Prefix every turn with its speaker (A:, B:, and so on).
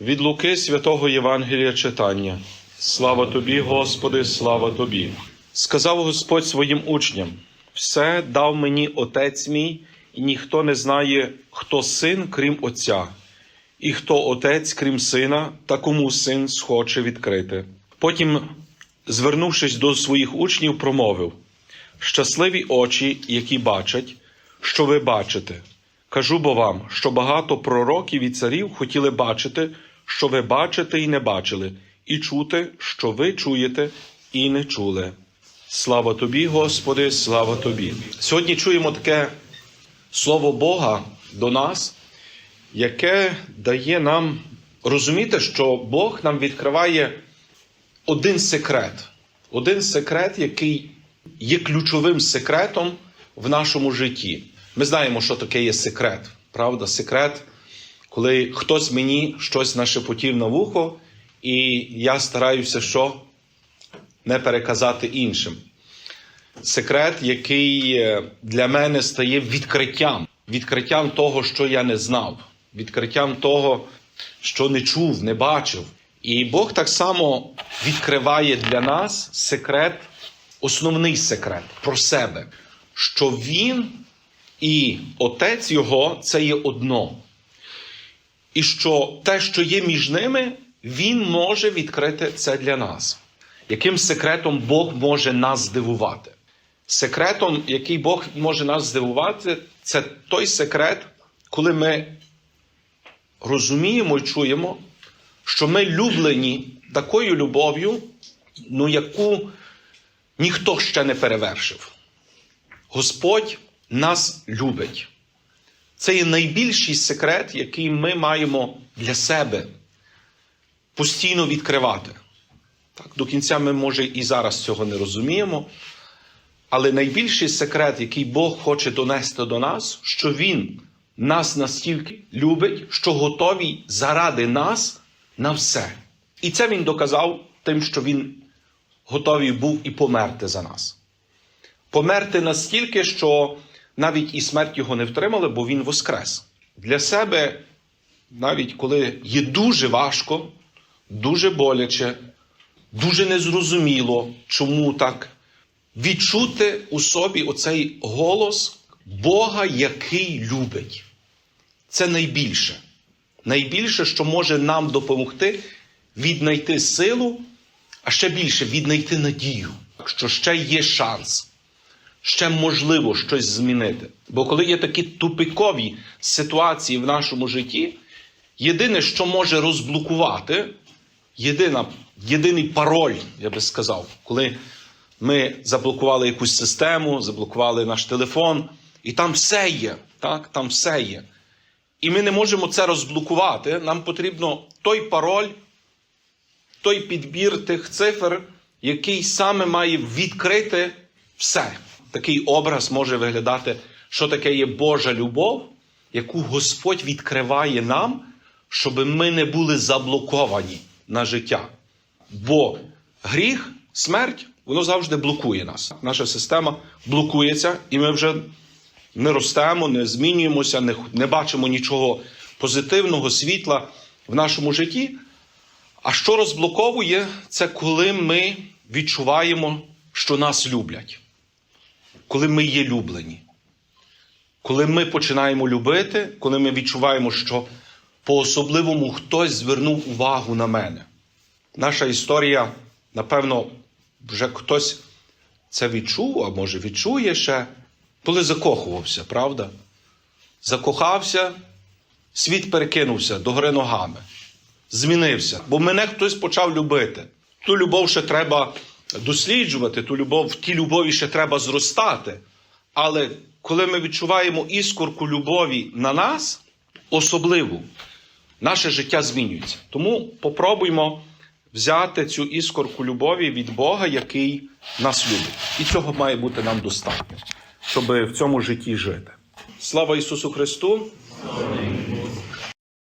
A: Від Луки святого Євангелія читання. Слава тобі, Господи, слава тобі. Сказав Господь своїм учням: все дав мені Отець мій, і ніхто не знає, хто син, крім Отця, і хто Отець, крім сина, та кому син схоче відкрити. Потім, звернувшись до своїх учнів, промовив: Щасливі очі, які бачать, що ви бачите. Кажу бо вам, що багато пророків і царів хотіли бачити, що ви бачите і не бачили, і чути, що ви чуєте і не чули. Слава тобі, Господи, слава тобі. Сьогодні чуємо таке слово Бога до нас, яке дає нам розуміти, що Бог нам відкриває один секрет. Один секрет, який є ключовим секретом в нашому житті. Ми знаємо, що таке є секрет. Правда, секрет, коли хтось мені щось нашепотів на вухо, і я стараюся що не переказати іншим. Секрет, який е, для мене стає відкриттям, відкриттям того, що я не знав, відкриттям того, що не чув, не бачив. І Бог так само відкриває для нас секрет, основний секрет про себе, що Він і Отець Його це є одно. І що те, що є між ними, Він може відкрити це для нас. Яким секретом Бог може нас здивувати? Секретом, який Бог може нас здивувати, це той секрет, коли ми розуміємо і чуємо, що ми люблені такою любов'ю, ну яку ніхто ще не перевершив. Господь нас любить. Це є найбільший секрет, який ми маємо для себе постійно відкривати. Так, До кінця ми, може, і зараз цього не розуміємо. Але найбільший секрет, який Бог хоче донести до нас, що Він нас настільки любить, що готовий заради нас на все. І це Він доказав тим, що Він готовий був і померти за нас. Померти настільки, що навіть і смерть його не втримали, бо він воскрес. Для себе, навіть коли є дуже важко, дуже боляче, дуже незрозуміло, чому так, відчути у собі оцей голос Бога, який любить. Це найбільше. Найбільше, що може нам допомогти віднайти силу, а ще більше віднайти надію, що ще є шанс ще можливо щось змінити. Бо коли є такі тупикові ситуації в нашому житті, єдине, що може розблокувати, єдина, єдиний пароль, я би сказав, коли ми заблокували якусь систему, заблокували наш телефон, і там все є. Так? Там все є. І ми не можемо це розблокувати. Нам потрібно той пароль, той підбір тих цифр, який саме має відкрити все такий образ може виглядати, що таке є Божа любов, яку Господь відкриває нам, щоб ми не були заблоковані на життя. Бо гріх, смерть, воно завжди блокує нас. Наша система блокується, і ми вже не ростемо, не змінюємося, не, не бачимо нічого позитивного, світла в нашому житті. А що розблоковує, це коли ми відчуваємо, що нас люблять коли ми є люблені. Коли ми починаємо любити, коли ми відчуваємо, що по-особливому хтось звернув увагу на мене. Наша історія, напевно, вже хтось це відчув, а може відчує ще, коли закохувався, правда? Закохався, світ перекинувся догори ногами, змінився, бо мене хтось почав любити. Ту любов ще треба досліджувати ту любов, в тій любові ще треба зростати. Але коли ми відчуваємо іскорку любові на нас, особливу, наше життя змінюється. Тому попробуймо взяти цю іскорку любові від Бога, який нас любить. І цього має бути нам достатньо, щоб в цьому житті жити. Слава Ісусу Христу!